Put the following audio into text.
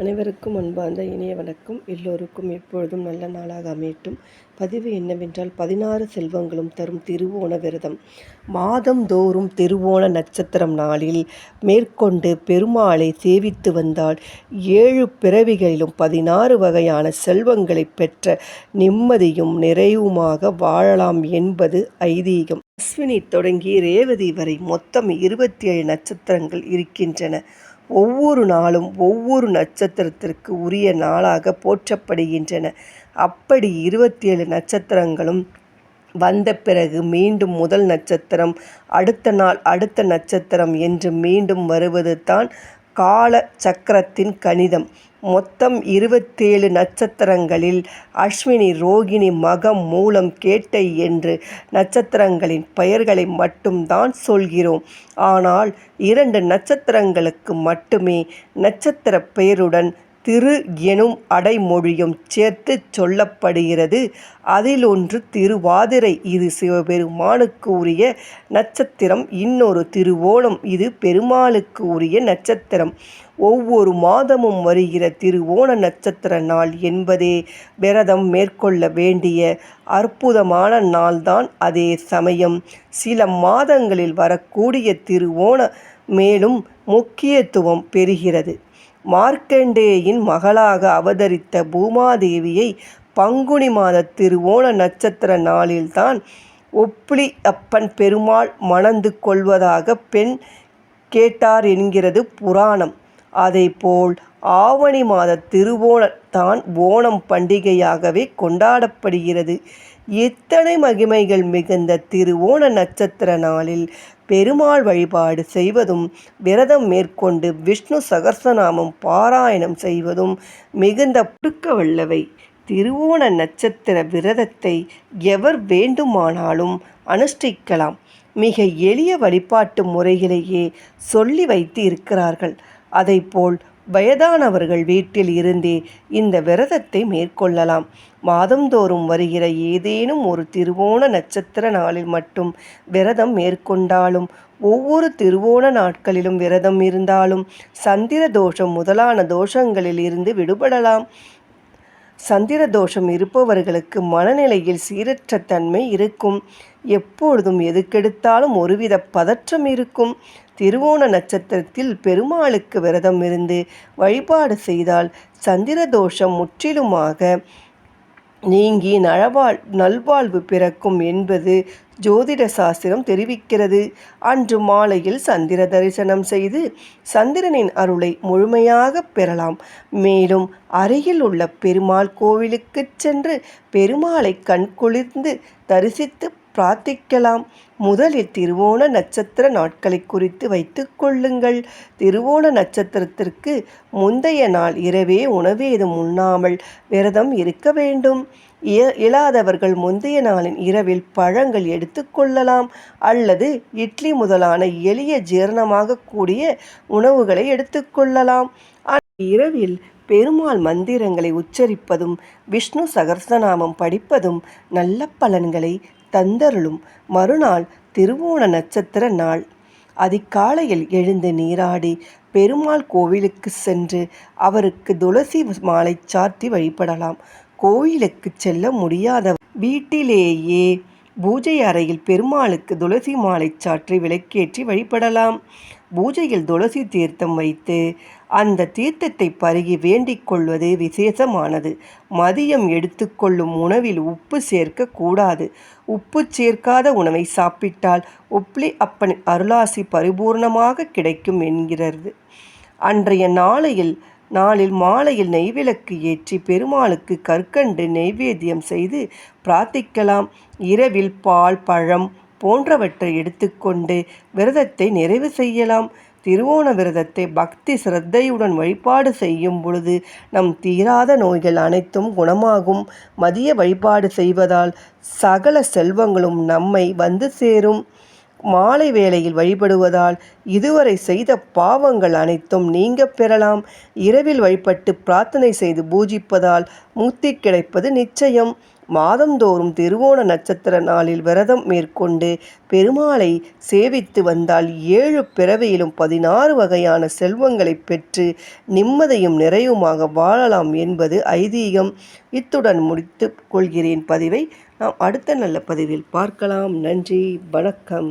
அனைவருக்கும் அன்பார்ந்த இனிய வணக்கம். எல்லோருக்கும் எப்பொழுதும் நல்ல நாளாக அமையட்டும். பதிவு என்னவென்றால் பதினாறு செல்வங்களும் தரும் திருவோண விரதம். மாதந்தோறும் திருவோண நட்சத்திரம் நாளில் மேற்கொண்டு பெருமாளை சேவித்து வந்தால் ஏழு பிறவிகளிலும் பதினாறு வகையான செல்வங்களை பெற்ற நிம்மதியும் நிறைவுமாக வாழலாம் என்பது ஐதீகம். அஸ்வினி தொடங்கி ரேவதி வரை மொத்தம் இருபத்தி ஏழு நட்சத்திரங்கள் இருக்கின்றன. ஒவ்வொரு நாளும் ஒவ்வொரு நட்சத்திரத்திற்கு உரிய நாளாக போற்றப்படுகின்றன. அப்படி இருபத்தி ஏழு நட்சத்திரங்களும் வந்த பிறகு மீண்டும் முதல் நட்சத்திரம் அடுத்த நாள் அடுத்த நட்சத்திரம் என்று மீண்டும் வருவது தான் கால சக்கரத்தின் கணிதம். மொத்தம் இருபத்தேழு நட்சத்திரங்களில் அஸ்வினி ரோகிணி மகம் மூலம் கேட்டை என்று நட்சத்திரங்களின் பெயர்களை மட்டும்தான் சொல்கிறோம். ஆனால் இரண்டு நட்சத்திரங்களுக்கு மட்டுமே நட்சத்திர பெயருடன் திரு எனும் அடைமொழியும் சேர்த்து சொல்லப்படுகிறது. அதில் ஒன்று திருவாதிரை இது சிவபெருமானுக்கு உரிய நட்சத்திரம். இன்னொரு திருவோணம் இது பெருமாளுக்கு உரிய நட்சத்திரம். ஒவ்வொரு மாதமும் வருகிற திருவோண நட்சத்திர நாள் என்பதே விரதம் மேற்கொள்ள வேண்டிய அற்புதமான நாள்தான். அதே சமயம் சில மாதங்களில் வரக்கூடிய திருவோண மேலும் முக்கியத்துவம் பெறுகிறது. மார்க்கண்டேயின் மகளாக அவதரித்த பூமாதேவியை பங்குனி மாத திருவோண நட்சத்திர நாளில்தான் ஒப்பிலி அப்பன் பெருமாள் மணந்து கொள்வதாக பெண் கேட்டார் என்கிறது புராணம். அதேபோல் ஆவணி மாத திருவோணத்தான் ஓணம் பண்டிகையாகவே கொண்டாடப்படுகிறது. எத்தனை மகிமைகள் மிகுந்த திருவோண நட்சத்திர நாளில் பெருமாள் வழிபாடு செய்வதும் விரதம் மேற்கொண்டு விஷ்ணு சகசநாமம் பாராயணம் செய்வதும் மிகுந்த புடுக்க வல்லவை. திருவோண நட்சத்திர விரதத்தை எவர் வேண்டுமானாலும் அனுஷ்டிக்கலாம். மிக எளிய வழிபாட்டு முறைகளையே சொல்லி வைத்து இருக்கிறார்கள் அதைப்போல் வயதானவர்கள் வீட்டில் இருந்தே இந்த விரதத்தை மேற்கொள்ளலாம். மாதந்தோறும் வருகிற ஏதேனும் ஒரு திருவோண நட்சத்திர நாளில் மட்டும் விரதம் மேற்கொண்டாலும் ஒவ்வொரு திருவோண நாட்களிலும் விரதம் இருந்தாலும் சந்திர தோஷம் முதலான தோஷங்களில் இருந்து விடுபடலாம். சந்திர தோஷம் இருப்பவர்களுக்கு மனநிலையில் சீரற்ற தன்மை இருக்கும். எப்பொழுதும் எதுக்கெடுத்தாலும் ஒருவித பதற்றம் இருக்கும். திருவோண நட்சத்திரத்தில் பெருமாளுக்கு விரதம் இருந்து வழிபாடு செய்தால் சந்திர தோஷம் முற்றிலுமாக நீங்கி நழவாழ் நல்வாழ்வு பிறக்கும் என்பது ஜோதிட சாஸ்திரம் தெரிவிக்கிறது. அன்று மாலையில் சந்திர தரிசனம் செய்து சந்திரனின் அருளை முழுமையாக பெறலாம். மேலும் அருகில் உள்ள பெருமாள் கோவிலுக்கு சென்று பெருமாளை கண்குளிர்ந்து தரிசித்து பிரார்த்திக்கலாம். முதலில் திருவோண நட்சத்திர நாட்களை குறித்து வைத்து கொள்ளுங்கள். திருவோண நட்சத்திரத்திற்கு முந்தைய நாள் இரவே உணவேதும் உண்ணாமல் விரதம் இருக்க வேண்டும். இயலாதவர்கள் முந்தைய நாளின் இரவில் பழங்கள் எடுத்துக்கொள்ளலாம் அல்லது இட்லி முதலான எளிய ஜீரணமாக கூடிய உணவுகளை எடுத்துக்கொள்ளலாம் இரவில் பெருமாள் மந்திரங்களை உச்சரிப்பதும் விஷ்ணு சகர்சநாமம் படிப்பதும் நல்ல பலன்களை தந்தருளும். மறுநாள் திருவோண நட்சத்திர நாள். அதிகாலையில் எழுந்து நீராடி பெருமாள் கோவிலுக்கு சென்று அவருக்கு துளசி மாலை சாத்தி வழிபடலாம். கோயிலுக்கு செல்ல முடியாத வீட்டிலேயே பூஜை அறையில் பெருமாளுக்கு துளசி மாலை சாற்றி விளக்கேற்றி வழிபடலாம். பூஜையில் துளசி தீர்த்தம் வைத்து அந்த தீர்த்தத்தை பருகி வேண்டிக் கொள்வது விசேஷமானது. மதியம் எடுத்துக்கொள்ளும் உணவில் உப்பு சேர்க்க கூடாது. உப்பு சேர்க்காத உணவை சாப்பிட்டால் உப்ளி அப்பன் அருளாசி பரிபூர்ணமாக கிடைக்கும் என்கிறது. அன்றைய நாளையில் நாளில் மாலையில் நெய்விளக்கு ஏற்றி பெருமாளுக்கு கற்கண்டு நெய்வேத்தியம் செய்து பிரார்த்திக்கலாம். இரவில் பால் பழம் போன்றவற்றை எடுத்துக்கொண்டு விரதத்தை நிறைவு செய்யலாம். திருவோண விரதத்தை பக்தி சிரத்தையுடன் வழிபாடு செய்யும் பொழுது நம் தீராத நோய்கள் அனைத்தும் குணமாகும். மதிய வழிபாடு செய்வதால் சகல செல்வங்களும் நம்மை வந்து சேரும். மாலை வேளையில் வழிபடுவதால் இதுவரை செய்த பாவங்கள் அனைத்தும் நீங்க பெறலாம். இரவில் வழிபட்டு பிரார்த்தனை செய்து பூஜிப்பதால் முக்தி கிடைப்பது நிச்சயம். மாதந்தோறும் திருவோண நட்சத்திர நாளில் விரதம் மேற்கொண்டு பெருமாளை சேவித்து வந்தால் ஏழு பிறவியிலும் பதினாறு வகையான செல்வங்களை பெற்று நிம்மதியும் நிறைவுமாக வாழலாம் என்பது ஐதீகம். இத்துடன் முடித்து கொள்கிறேன். பதிவை நாம் அடுத்த நல்ல பதிவில் பார்க்கலாம். நன்றி வணக்கம்.